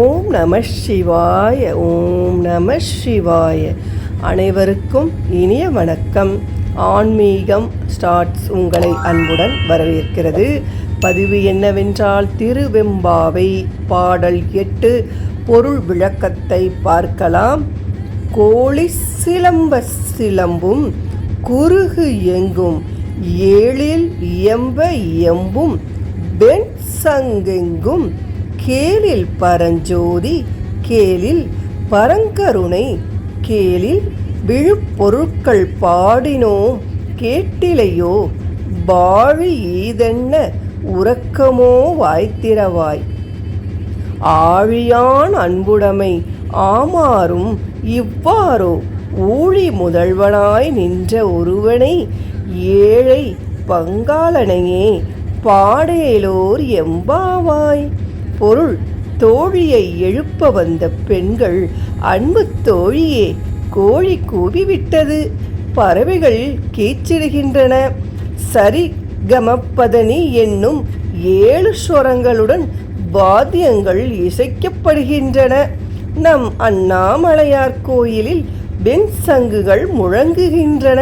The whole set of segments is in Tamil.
ஓம் நம சிவாய ஓம் நம சிவாய. அனைவருக்கும் இனிய வணக்கம். ஆன்மீகம் ஸ்டார்ட்ஸ் உங்களை அன்புடன் வரவேற்கிறது. பதிவு என்னவென்றால் திருவெம்பாவை பாடல் எட்டு பொருள் விளக்கத்தை பார்க்கலாம். கோழி சிலம்ப சிலம்பும் குறுகு எங்கும் ஏழில் இயம்ப எம்பும் வெண் சங்கெங்கும் கேளில் பரஞ்சோதி கேளில் பரங்கருணை கேளில் விழுப்பொருட்கள் பாடினோம் கேட்டிலையோ வாழி ஈதென்ன உறக்கமோ வாய்த்திரவாய் ஆழியான் அன்புடைமை ஆமாறும் இவ்வாறோ ஊழி முதல்வனாய் நின்ற ஒருவனை ஏழை பங்காளனையே பாடேலோர் எம்பாவாய். பொருள் தோழியை எழுப்ப வந்த பெண்கள் அன்பு தோழியே கோழி கூவிவிட்டது. பறவைகள் கீச்சிடுகின்றன சரி கமப்பதனி என்னும் ஏழு ஸ்வரங்களுடன் வாத்தியங்கள் இசைக்கப்படுகின்றன. நம் அண்ணாமலையார் கோயிலில் வெண் சங்குகள் முழங்குகின்றன.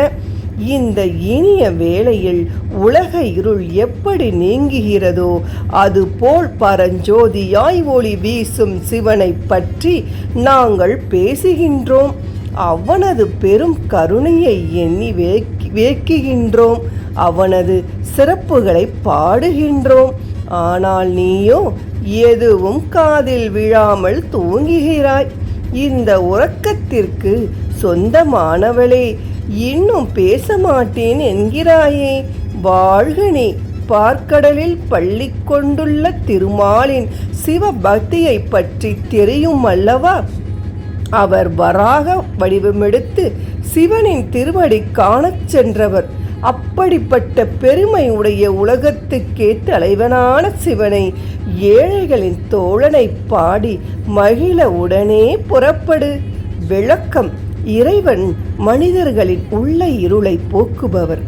இந்த இனிய வேளையில் உலக இருள் எப்படி நீங்குகிறதோ அதுபோல் பரஞ்சோதியாய் ஒளி வீசும் சிவனை பற்றி நாங்கள் பேசுகின்றோம். அவனது பெரும் கருணையை எண்ணி வேக்கி வேக்குகின்றோம். அவனது சிறப்புகளை பாடுகின்றோம். ஆனால் நீயோ எதுவும் காதில் விழாமல் தூங்குகிறாய். இந்த உறக்கத்திற்கு சொந்தமானவளே இன்னும் பேச மாட்டேன் என்கிறாயே. வாழ்கனே பார்க்கடலில் பள்ளி கொண்டுள்ள திருமாலின் சிவபக்தியை பற்றி தெரியும் அல்லவா? அவர் வராக வடிவமெடுத்து சிவனின் திருவடி காணச் சென்றவர். அப்படிப்பட்ட பெருமை உடைய உலகத்துக்கே தலைவனான சிவனை ஏழைகளின் தோழனை பாடி மகிழ உடனே புறப்படு. விளக்கம் இறைவன் மனிதர்களின் உள்ள இருளை போக்குபவர்.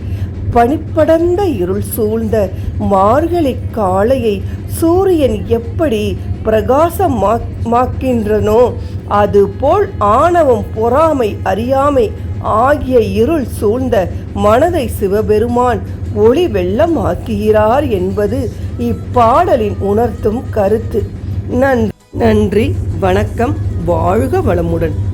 பனிப்படர்ந்த இருள் சூழ்ந்த மார்கழி காலையை சூரியன் எப்படி பிரகாசமாக்கின்றனோ அதுபோல் ஆணவம் பொறாமை அறியாமை ஆகிய இருள் சூழ்ந்த மனதை சிவபெருமான் ஒளி வெள்ளமாக்குகிறார் என்பது இப்பாடலின் உணர்த்தும் கருத்து. நன்றி. நன்றி. வணக்கம். வாழ்க வளமுடன்.